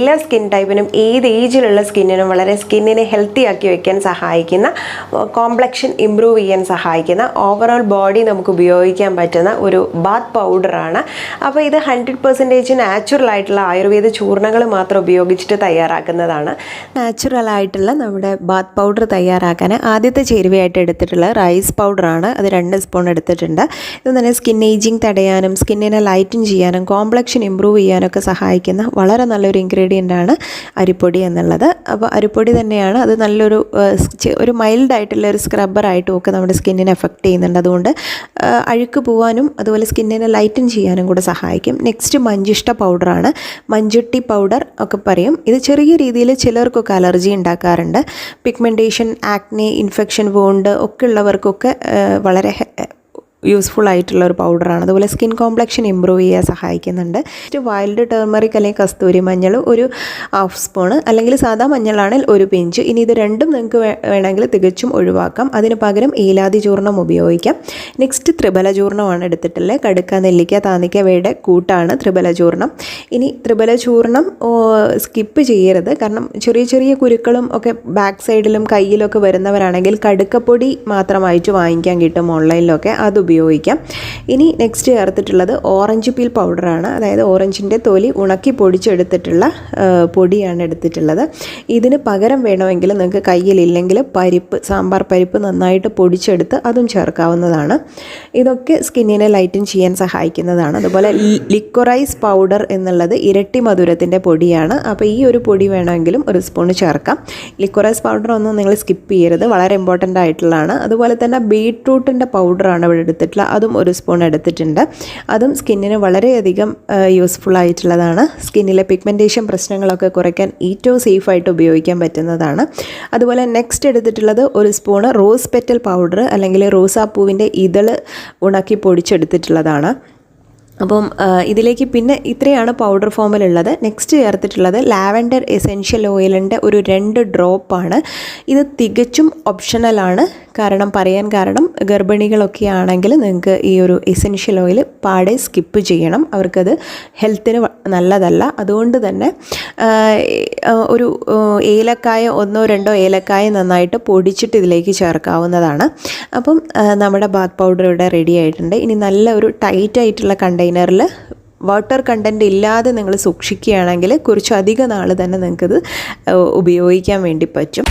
എല്ലാ സ്കിൻ ടൈപ്പിനും ഏത് ഏജിലുള്ള സ്കിന്നിനും വളരെ സ്കിന്നിനെ ഹെൽത്തി ആക്കി വെക്കാൻ സഹായിക്കുന്ന കോംപ്ലക്ഷൻ ഇമ്പ്രൂവ് ചെയ്യാൻ സഹായിക്കുന്ന ഓവറോൾ ബോഡി നമുക്ക് ഉപയോഗിക്കാൻ പറ്റുന്ന ഒരു ബാത്ത് പൗഡറാണ് അപ്പോൾ ഇത് ഹൺഡ്രഡ് പെർസെന്റേജ് നാച്ചുറൽ ആയിട്ടുള്ള ആയുർവേദ ചൂർണങ്ങൾ മാത്രം ഉപയോഗിച്ചിട്ട് തയ്യാറാക്കുന്നതാണ്. നാച്ചുറൽ ആയിട്ടുള്ള നമ്മുടെ ബാത്ത് പൗഡർ തയ്യാറാക്കാൻ ആദ്യത്തെ ചേരുവയായിട്ട് എടുത്തിട്ടുള്ള റൈസ് പൗഡറാണ് അത് രണ്ട് സ്പൂൺ എടുത്തിട്ടുണ്ട്. ഇത് തന്നെ സ്കിൻ ഏജിങ് തടയാനും സ്കിന്നിനെ ലൈറ്റൻ ചെയ്യാനും കോംപ്ലക്ഷൻ ഇമ്പ്രൂവ് ചെയ്യാനൊക്കെ സഹായിക്കുന്ന വളരെ നല്ലൊരു ഇൻഗ്രീഡിയന്റ് ആണ് അരിപ്പൊടി എന്നുള്ളത്. അപ്പോൾ അരിപ്പൊടി തന്നെയാണ്. അത് നല്ലൊരു ഒരു മൈൽഡ് ആയിട്ടുള്ള ഒരു സ്ക്രബ്ബറായിട്ടും ഒക്കെ നമ്മുടെ സ്കിന്നിനെ എഫക്റ്റ് ചെയ്യുന്നുണ്ട്. അതുകൊണ്ട് അഴുക്ക് പോകാനും അതുപോലെ സ്കിന്നിനെ ലൈറ്റൻ ചെയ്യാനും കൂടെ സഹായിക്കും. നെക്സ്റ്റ് മഞ്ചിഷ്ട പൗഡറാണ്. മഞ്ചുട്ടി പൗഡർ ഒക്കെ പറയും. ഇത് ചെറിയ രീതിയിൽ ചിലർക്കൊക്കെ അലർജി ഉണ്ടാക്കാറുണ്ട്. പിഗ്മെന്റേഷൻ ആക്നെ ഇൻഫെക്ഷൻ വോണ്ട് ഒക്കെ ഉള്ളവർക്കൊക്കെ വളരെ യൂസ്ഫുൾ ആയിട്ടുള്ള ഒരു പൗഡറാണ് അതുപോലെ സ്കിൻ കോംപ്ലക്ഷൻ ഇമ്പ്രൂവ് ചെയ്യാൻ സഹായിക്കുന്നുണ്ട്. വൈൽഡ് ടേർമറിക് അല്ലെങ്കിൽ കസ്തൂരി മഞ്ഞൾ ഒരു ഹാഫ് സ്പൂണ് അല്ലെങ്കിൽ സാധാ മഞ്ഞളാണെങ്കിൽ ഒരു പിഞ്ച്. ഇനി ഇത് രണ്ടും നിങ്ങൾക്ക് വേണമെങ്കിൽ തികച്ചും ഒഴിവാക്കാം. അതിന് പകരം ഏലാതി ചൂർണം ഉപയോഗിക്കാം. നെക്സ്റ്റ് ത്രിബല ചൂർണമാണ് എടുത്തിട്ടുള്ളത്. കടുക്ക നെല്ലിക്ക താന്നിക്കവയുടെ കൂട്ടാണ് ത്രിബല ചൂർണം ഇനി ത്രിബല ചൂർണം സ്കിപ്പ് ചെയ്യരുത്. കാരണം ചെറിയ ചെറിയ കുരുക്കളും ഒക്കെ ബാക്ക് സൈഡിലും കയ്യിലൊക്കെ വരുന്നവരാണെങ്കിൽ കടുക്കപ്പൊടി മാത്രമായിട്ട് വാങ്ങിക്കാൻ കിട്ടും ഓൺലൈനിലൊക്കെ അത് ഉപയോഗിക്കാം. ഇനി നെക്സ്റ്റ് ചേർത്തിട്ടുള്ളത് ഓറഞ്ച് പീൽ പൗഡറാണ് അതായത് ഓറഞ്ചിന്റെ തൊലി ഉണക്കി പൊടിച്ചെടുത്തിട്ടുള്ള പൊടിയാണ് എടുത്തിട്ടുള്ളത്. ഇതിന് പകരം വേണമെങ്കിൽ നിങ്ങൾക്ക് കയ്യിലില്ലെങ്കിൽ പരിപ്പ് സാമ്പാർ പരിപ്പ് നന്നായിട്ട് പൊടിച്ചെടുത്ത് അതും ചേർക്കാവുന്നതാണ്. ഇതൊക്കെ സ്കിന്നിനെ ലൈറ്റൻ ചെയ്യാൻ സഹായിക്കുന്നതാണ്. അതുപോലെ ലിക്വറൈസ് പൗഡർ എന്നുള്ളത് ഇരട്ടി മധുരത്തിന്റെ പൊടിയാണ്. അപ്പോൾ ഈ ഒരു പൊടി വേണമെങ്കിലും ഒരു സ്പൂൺ ചേർക്കാം. ലിക്വറൈസ് പൗഡർ ഒന്നും നിങ്ങൾ സ്കിപ്പ് ചെയ്യരുത്. വളരെ ഇമ്പോർട്ടന്റ് ആയിട്ടുള്ളതാണ്. അതുപോലെ തന്നെ ബീട്രൂട്ടിന്റെ പൗഡറാണ് ഇവിടെ എടുത്തിട്ടുള്ളത് അതും ഒരു സ്പൂൺ എടുത്തിട്ടുണ്ട്. അതും സ്കിന്നിന് വളരെയധികം യൂസ്ഫുൾ ആയിട്ടുള്ളതാണ്. സ്കിന്നിലെ പിഗ്മെന്റേഷൻ പ്രശ്നങ്ങളൊക്കെ കുറയ്ക്കാൻ ഏറ്റവും സേഫായിട്ട് ഉപയോഗിക്കാൻ പറ്റുന്നതാണ്. അതുപോലെ നെക്സ്റ്റ് എടുത്തിട്ടുള്ളത് ഒരു സ്പൂണ് റോസ് പെറ്റൽ പൗഡർ അല്ലെങ്കിൽ റോസാപ്പൂവിന്റെ ഇതൾ ഉണക്കി പൊടിച്ചെടുത്തിട്ടുള്ളതാണ്. അപ്പം ഇതിലേക്ക് പിന്നെ ഇത്രയാണ് പൗഡർ ഫോമിലുള്ളത് നെക്സ്റ്റ് ചേർത്തിട്ടുള്ളത് ലാവൻഡർ എസെൻഷ്യൽ ഓയിലിന്റെ ഒരു രണ്ട് ഡ്രോപ്പാണ് ഇത് തികച്ചും ഓപ്ഷണലാണ് കാരണം പറയാൻ കാരണം ഗർഭിണികളൊക്കെ ആണെങ്കിൽ നിങ്ങൾക്ക് ഈ ഒരു എസെൻഷ്യൽ ഓയിൽ പാടെ സ്കിപ്പ് ചെയ്യണം. അവർക്കത് ഹെൽത്തിന് നല്ലതല്ല. അതുകൊണ്ട് തന്നെ ഒരു ഏലക്കായ ഒന്നോ രണ്ടോ ഏലക്കായ നന്നായിട്ട് പൊടിച്ചിട്ട് ഇതിലേക്ക് ചേർക്കാവുന്നതാണ്. അപ്പം നമ്മുടെ ബാത്ത് പൗഡർ ഇവിടെ റെഡി ആയിട്ടുണ്ട്. ഇനി നല്ല ഒരു ടൈറ്റ് ആയിട്ടുള്ള കണ്ടെയ്നറിൽ വാട്ടർ കണ്ടന്റ് ഇല്ലാതെ നിങ്ങൾ സൂക്ഷിക്കുകയാണെങ്കിൽ കുറച്ചധികം നാൾ തന്നെ നിങ്ങൾക്കത് ഉപയോഗിക്കാൻ വേണ്ടി പറ്റും.